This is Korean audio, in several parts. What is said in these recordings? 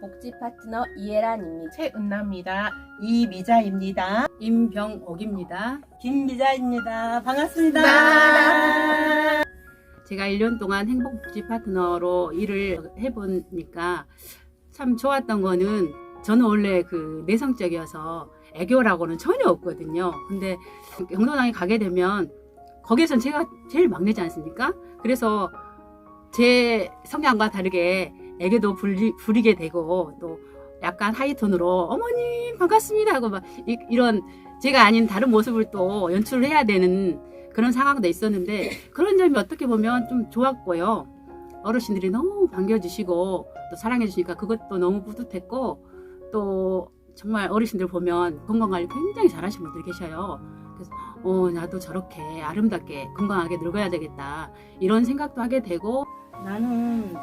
복지 파트너 이혜란입니다. 최은나입니다. 이미자입니다. 임병옥입니다. 김미자입니다. 반갑습니다. 제가 1년 동안 행복복지 파트너로 일을 해보니까 참 좋았던 거는 저는 원래 그 내성적이어서 애교라고는 전혀 없거든요. 근데 경로당에 가게 되면 거기에선 제가 제일 막내지 않습니까? 그래서 제 성향과 다르게 애교도 부리, 부리게 되고 또 약간 하이톤으로 어머님 반갑습니다 하고 막 이, 이런 제가 아닌 다른 모습을 또 연출을 해야 되는 그런 상황도 있었는데 그런 점이 어떻게 보면 좀 좋았고요. 어르신들이 너무 반겨주시고 또 사랑해주시니까 그것도 너무 뿌듯했고 또 정말 어르신들 보면 건강관리 굉장히 잘하시는 분들이 계셔요. 그래서 어 나도 저렇게 아름답게 건강하게 늙어야 되겠다 이런 생각도 하게 되고 나는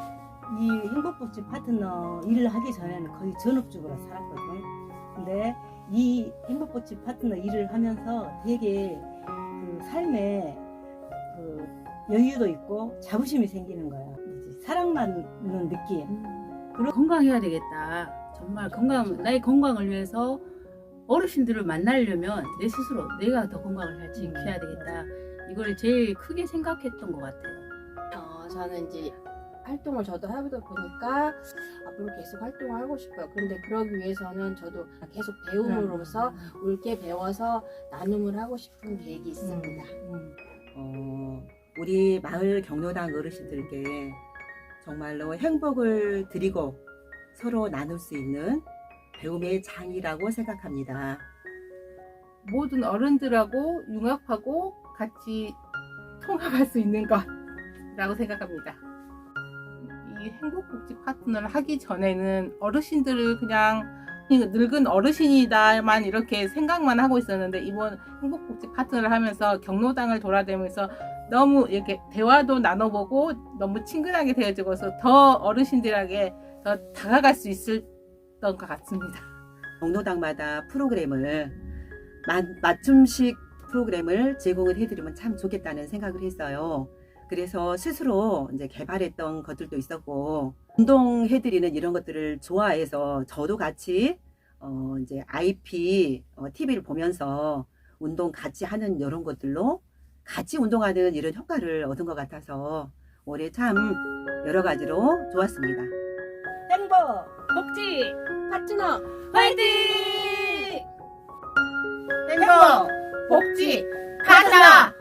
이 행복복지 파트너 일을 하기 전에는 거의 전업주부로 살았거든. 근데 이 행복복지 파트너 일을 하면서 되게 그 삶에 그 여유도 있고 자부심이 생기는 거야. 사랑받는 느낌. 건강해야 되겠다. 정말 건강 나의 건강을 위해서 어르신들을 만나려면 내 스스로 내가 더 건강을 잘 지켜야 되겠다. 이걸 제일 크게 생각했던 것 같아요. 어, 저는 이제 활동을 저도 하다 보니까 앞으로 계속 활동을 하고 싶어요. 그런데 그러기 위해서는 저도 계속 배움으로써 옳게 배워서 나눔을 하고 싶은 계획이 있습니다. 음. 어, 우리 마을 경로당 어르신들께 정말로 행복을 드리고 서로 나눌 수 있는 배움의 장이라고 생각합니다. 모든 어른들하고 융합하고 같이 통합할 수 있는 것라고 생각합니다. 이 행복복지 파트너를 하기 전에는 어르신들을 그냥 늙은 어르신이다만 이렇게 생각만 하고 있었는데 이번 행복복지 파트너를 하면서 경로당을 돌아다니면서 너무 이렇게 대화도 나눠보고 너무 친근하게 되어지고서 더 어르신들에게 더 다가갈 수 있었던 것 같습니다. 경로당마다 프로그램을 맞, 맞춤식 프로그램을 제공을 해드리면 참 좋겠다는 생각을 했어요. 그래서 스스로 이제 개발했던 것들도 있었고 운동해드리는 이런 것들을 좋아해서 저도 같이 어 이제 IP 어, TV를 보면서 운동 같이 하는 이런 것들로 같이 운동하는 이런 효과를 얻은 것 같아서 올해 참 여러 가지로 좋았습니다. 행복! 복지 파트너 화이팅! 행복, 복지, 파트너